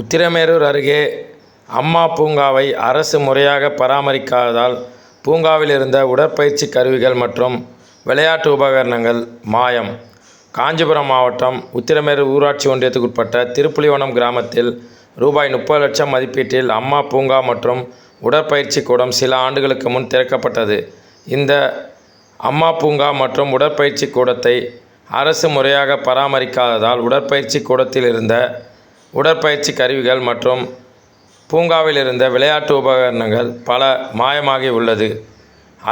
உத்திரமேரூர் அருகே அம்மா பூங்காவை அரசு முறையாக பராமரிக்காததால் பூங்காவில் இருந்த உடற்பயிற்சி கருவிகள் மற்றும் விளையாட்டு உபகரணங்கள் மாயம். காஞ்சிபுரம் மாவட்டம் உத்திரமேரூர் ஊராட்சி ஒன்றியத்துக்குட்பட்ட திருப்புலிவனம் கிராமத்தில் ரூபாய் முப்பது லட்சம் மதிப்பீட்டில் அம்மா பூங்கா மற்றும் உடற்பயிற்சி கூடம் சில ஆண்டுகளுக்கு முன் திறக்கப்பட்டது. இந்த அம்மா பூங்கா மற்றும் உடற்பயிற்சி கூடத்தை அரசு முறையாக பராமரிக்காததால் உடற்பயிற்சி கூடத்தில் இருந்த உடற்பயிற்சி கருவிகள் மற்றும் பூங்காவில் இருந்த விளையாட்டு உபகரணங்கள் பல மாயமாகி உள்ளது.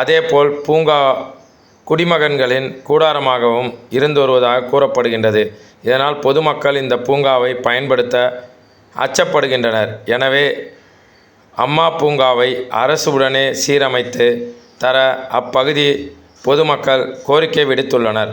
அதேபோல் பூங்கா குடிமகன்களின் கூடாரமாகவும் இருந்து வருவதாக கூறப்படுகின்றது. இதனால் பொதுமக்கள் இந்த பூங்காவை பயன்படுத்த அச்சப்படுகின்றனர். எனவே அம்மா பூங்காவை அரசு உடனே சீரமைத்து தர அப்பகுதி பொதுமக்கள் கோரிக்கை விடுத்துள்ளனர்.